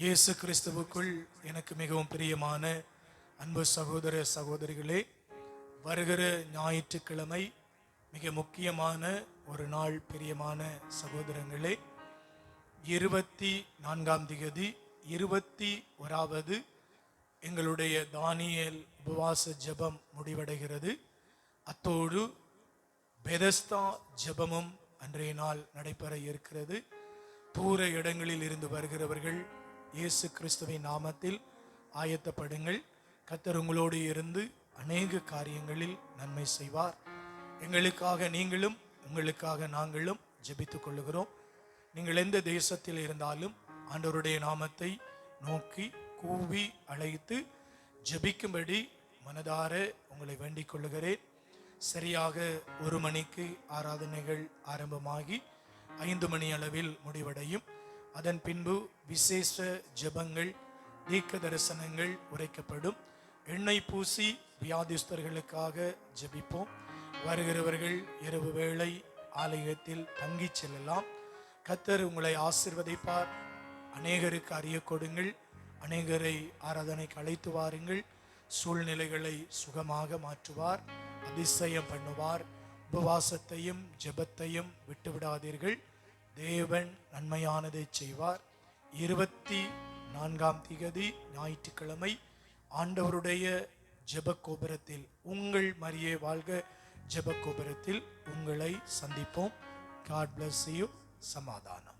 இயேசு கிறிஸ்துவுக்குள் எனக்கு மிகவும் பிரியமான அன்பு சகோதர சகோதரிகளே வருகிற ஞாயிற்றுக்கிழமை மிக முக்கியமான ஒரு நாள் பிரியமான சகோதரங்களே இருபத்தி நான்காம் திகதி இருபத்தி ஓராவது எங்களுடைய தானியல் உபவாச ஜபம் முடிவடைகிறது. அத்தோடு பெதஸ்தா ஜெபமும் அன்றைய நாள் நடைபெற இருக்கிறது. தூர இடங்களில் இருந்து வருகிறவர்கள் இயேசு கிறிஸ்துவின் நாமத்தில் ஆயத்தப்படுங்கள். கத்தர் உங்களோடு இருந்து அநேக காரியங்களில் நன்மை செய்வார். எங்களுக்காக நீங்களும் உங்களுக்காக நாங்களும் ஜெபித்துக் கொள்ளுகிறோம். நீங்கள் எந்த தேசத்தில் இருந்தாலும் ஆண்டவருடைய நாமத்தை நோக்கி கூவி அழைத்து ஜெபிக்கும்படி மனதார உங்களை வேண்டிக் கொள்ளுகிறேன். சரியாக ஒரு மணிக்கு ஆராதனைகள் ஆரம்பமாகி ஐந்து மணி அளவில் முடிவடையும். அதன் பின்பு விசேஷ ஜெபங்கள் தீர்க்க தரிசனங்கள் உரைக்கப்படும். எண்ணெய் பூசி வியாதிஸ்தர்களுக்காக ஜெபிப்போம். வருகிறவர்கள் இரவு வேளை ஆலயத்தில் தங்கிச் செல்லலாம். கத்தர் உங்களை ஆசிர்வதிப்பார். அநேகருக்கு அறிய கொடுங்கள். அநேகரை ஆராதனைக்கு அழைத்து வாருங்கள். சூழ்நிலைகளை சுகமாக மாற்றுவார். அதிசயம் பண்ணுவார். உபவாசத்தையும் ஜெபத்தையும் விட்டுவிடாதீர்கள். தேவன் நன்மையானதை செய்வார். இருபத்தி நான்காம் திகதி ஞாயிற்றுக்கிழமை ஆண்டவருடைய ஜெப கோபுரத்தில் உங்கள் மரியே வாழ்க ஜெப கோபுரத்தில் உங்களை சந்திப்போம். காட் பிளஸ் யூ சமாதானம்.